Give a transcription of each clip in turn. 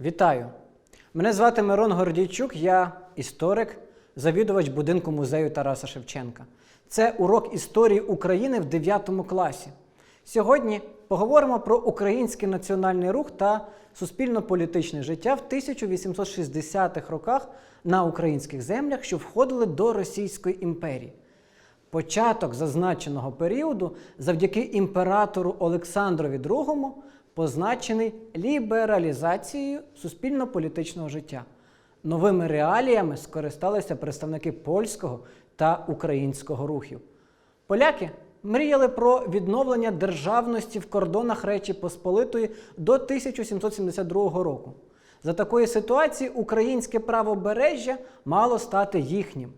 Вітаю! Мене звати Мирон Гордійчук, я історик, завідувач будинку музею Тараса Шевченка. Це урок історії України в 9 класі. Сьогодні поговоримо про український національний рух та суспільно-політичне життя в 1860-х роках на українських землях, що входили до Російської імперії. Початок зазначеного періоду завдяки імператору Олександрові II позначений лібералізацією суспільно-політичного життя. Новими реаліями скористалися представники польського та українського рухів. Поляки мріяли про відновлення державності в кордонах Речі Посполитої до 1772 року. За такої ситуації українське правобережжя мало стати їхнім.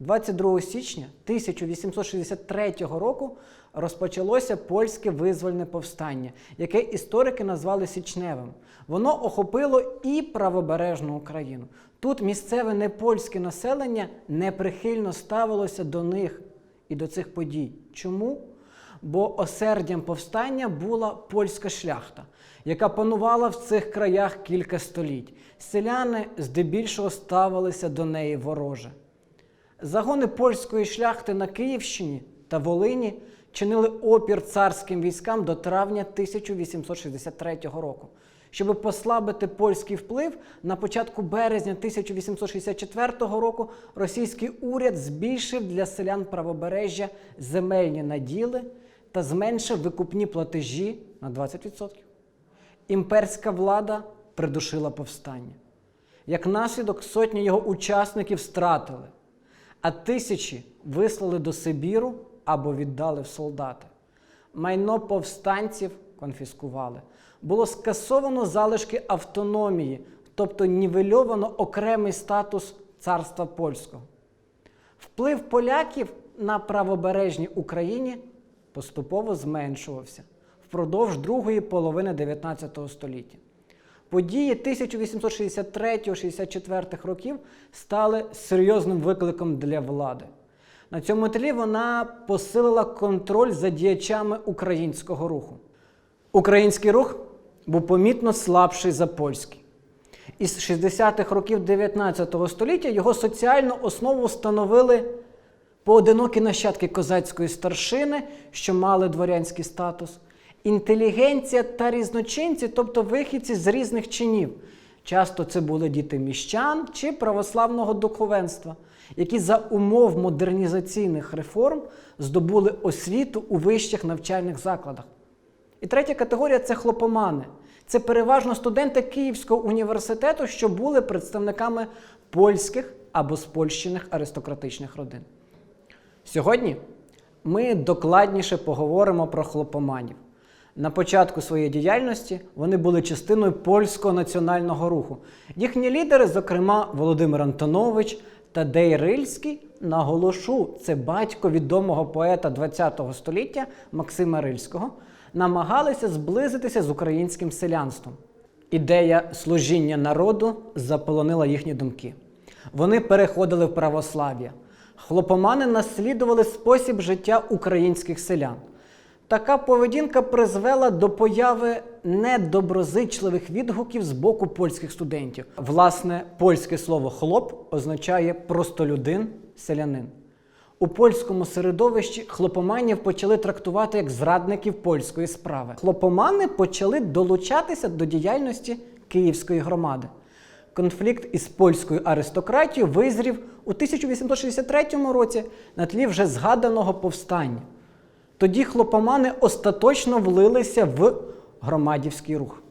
22 січня 1863 року розпочалося польське визвольне повстання, яке історики назвали Січневим. Воно охопило і правобережну Україну. Тут місцеве непольське населення неприхильно ставилося до них і до цих подій. Чому? Бо осердям повстання була польська шляхта, яка панувала в цих краях кілька століть. Селяни здебільшого ставилися до неї вороже. Загони польської шляхти на Київщині та Волині чинили опір царським військам до травня 1863 року. Щоб послабити польський вплив, на початку березня 1864 року російський уряд збільшив для селян правобережжя земельні наділи та зменшив викупні платежі на 20%. Імперська влада придушила повстання. Як наслідок, сотні його учасників стратили, а тисячі вислали до Сибіру або віддали в солдати. Майно повстанців конфіскували. Було скасовано залишки автономії, тобто нівельовано окремий статус царства польського. Вплив поляків на правобережній Україні поступово зменшувався впродовж другої половини 19 століття. Події 1863-64 років стали серйозним викликом для влади. На цьому тлі вона посилила контроль за діячами українського руху. Український рух був помітно слабший за польський. Із 60-х років 19 століття його соціальну основу становили поодинокі нащадки козацької старшини, що мали дворянський статус, інтелігенція та різночинці, тобто вихідці з різних чинів. Часто це були діти міщан чи православного духовенства, які за умов модернізаційних реформ здобули освіту у вищих навчальних закладах. І третя категорія це хлопомани. Це переважно студенти Київського університету, що були представниками польських або спольщених аристократичних родин. Сьогодні ми докладніше поговоримо про хлопоманів. На початку своєї діяльності вони були частиною польського національного руху. Їхні лідери, зокрема Володимир Антонович та Дей Рильський, наголошу, це батько відомого поета ХХ століття Максима Рильського, намагалися зблизитися з українським селянством. Ідея служіння народу заполонила їхні думки. Вони переходили в православ'я. Хлопомани наслідували спосіб життя українських селян. Така поведінка призвела до появи недоброзичливих відгуків з боку польських студентів. Власне, польське слово хлоп означає простолюдин, селянин. У польському середовищі хлопоманів почали трактувати як зрадників польської справи. Хлопомани почали долучатися до діяльності Київської громади. Конфлікт із польською аристократією визрів у 1863 році на тлі вже згаданого повстання. Тоді хлопомани остаточно влилися в громадівський рух.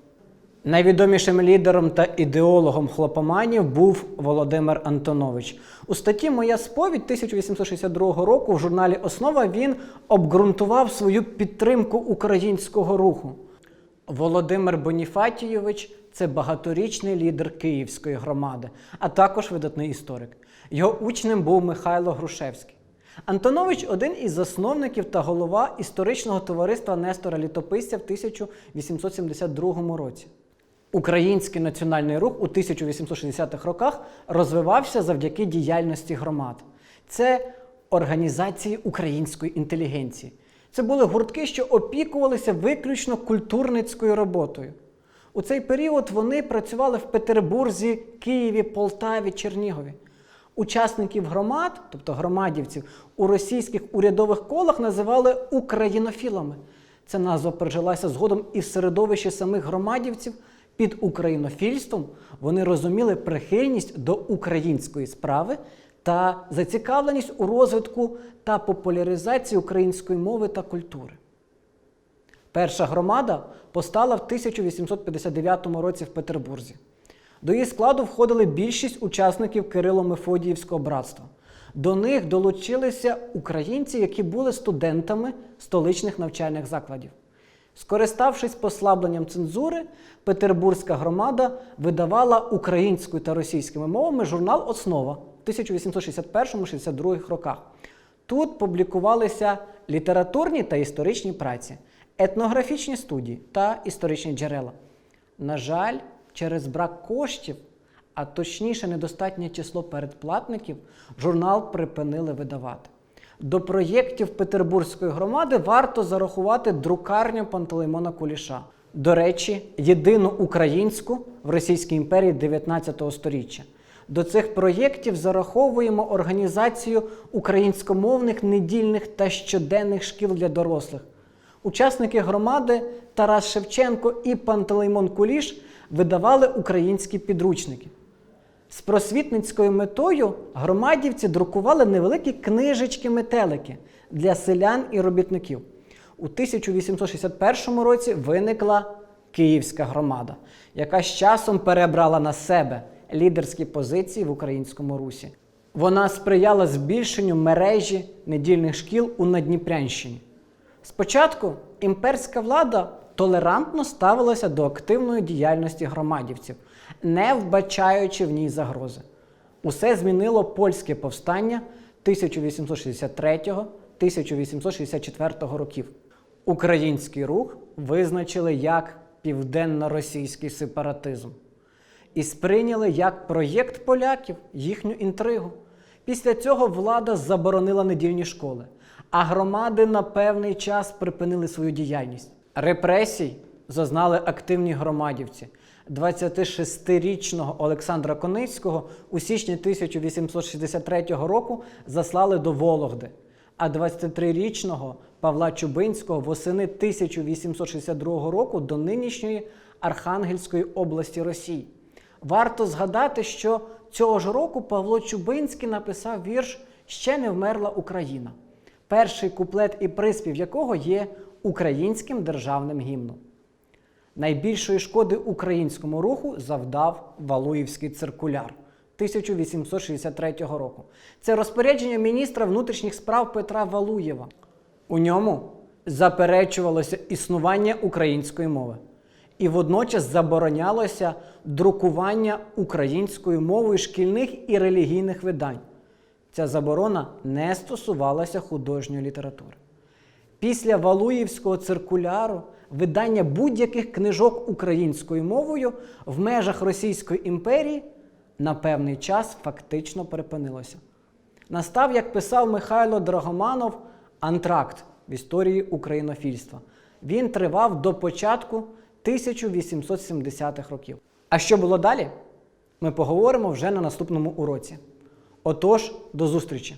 Найвідомішим лідером та ідеологом хлопоманів був Володимир Антонович. У статті Моя сповідь 1862 року в журналі Основа він обґрунтував свою підтримку українського руху. Володимир Боніфатійович це багаторічний лідер Київської громади, а також видатний історик. Його учнем був Михайло Грушевський. Антонович один із засновників та голова історичного товариства Нестора Літописця в 1872 році. Український національний рух у 1860-х роках розвивався завдяки діяльності громад. Це організації української інтелігенції. Це були гуртки, що опікувалися виключно культурницькою роботою. У цей період вони працювали в Петербурзі, Києві, Полтаві, Чернігові. Учасників громад, тобто громадівців, у російських урядових колах називали українофілами. Ця назва прижилася згодом і в середовищі самих громадівців. Під українофільством вони розуміли прихильність до української справи та зацікавленість у розвитку та популяризації української мови та культури. Перша громада постала в 1859 році в Петербурзі. До її складу входили більшість учасників Кирило-Мефодіївського братства. До них долучилися українці, які були студентами столичних навчальних закладів. Скориставшись послабленням цензури, Петербурзька громада видавала українською та російськими мовами журнал Основа в 1861-62 роках. Тут публікувалися літературні та історичні праці, етнографічні студії та історичні джерела. На жаль, через брак коштів, а точніше, недостатнє число передплатників, журнал припинили видавати. До проєктів Петербурзької громади варто зарахувати друкарню Пантелеймона Куліша. До речі, єдину українську в Російській імперії 19 століття. До цих проєктів зараховуємо організацію українськомовних недільних та щоденних шкіл для дорослих. Учасники громади Тарас Шевченко і Пантелеймон Куліш видавали українські підручники. З просвітницькою метою громадівці друкували невеликі книжечки-метелики для селян і робітників. У 1861 році виникла Київська громада, яка з часом перебрала на себе лідерські позиції в українському русі. Вона сприяла збільшенню мережі недільних шкіл у Надніпрянщині. Спочатку імперська влада толерантно ставилася до активної діяльності громадівців, не вбачаючи в ній загрози. Усе змінило польське повстання 1863-1864 років. Український рух визначили як південно-російський сепаратизм і сприйняли як проєкт поляків їхню інтригу. Після цього влада заборонила недільні школи, а громади на певний час припинили свою діяльність. Репресій зазнали активні громадівці. 26-річного Олександра Коницького у січні 1863 року заслали до Вологди, а 23-річного Павла Чубинського восени 1862 року до нинішньої Архангельської області Росії. Варто згадати, що цього ж року Павло Чубинський написав вірш Ще не вмерла Україна, перший куплет і приспів якого є українським державним гімном. Найбільшої шкоди українському руху завдав Валуївський циркуляр 1863 року. Це розпорядження міністра внутрішніх справ Петра Валуєва. У ньому заперечувалося існування української мови і водночас заборонялося друкування українською мовою шкільних і релігійних видань. Ця заборона не стосувалася художньої літератури. Після Валуївського циркуляру видання будь-яких книжок українською мовою в межах Російської імперії на певний час фактично припинилося. Настав, як писав Михайло Драгоманов, антракт в історії українофільства. Він тривав до початку 1870-х років. А що було далі? Ми поговоримо вже на наступному уроці. Отож, до зустрічі!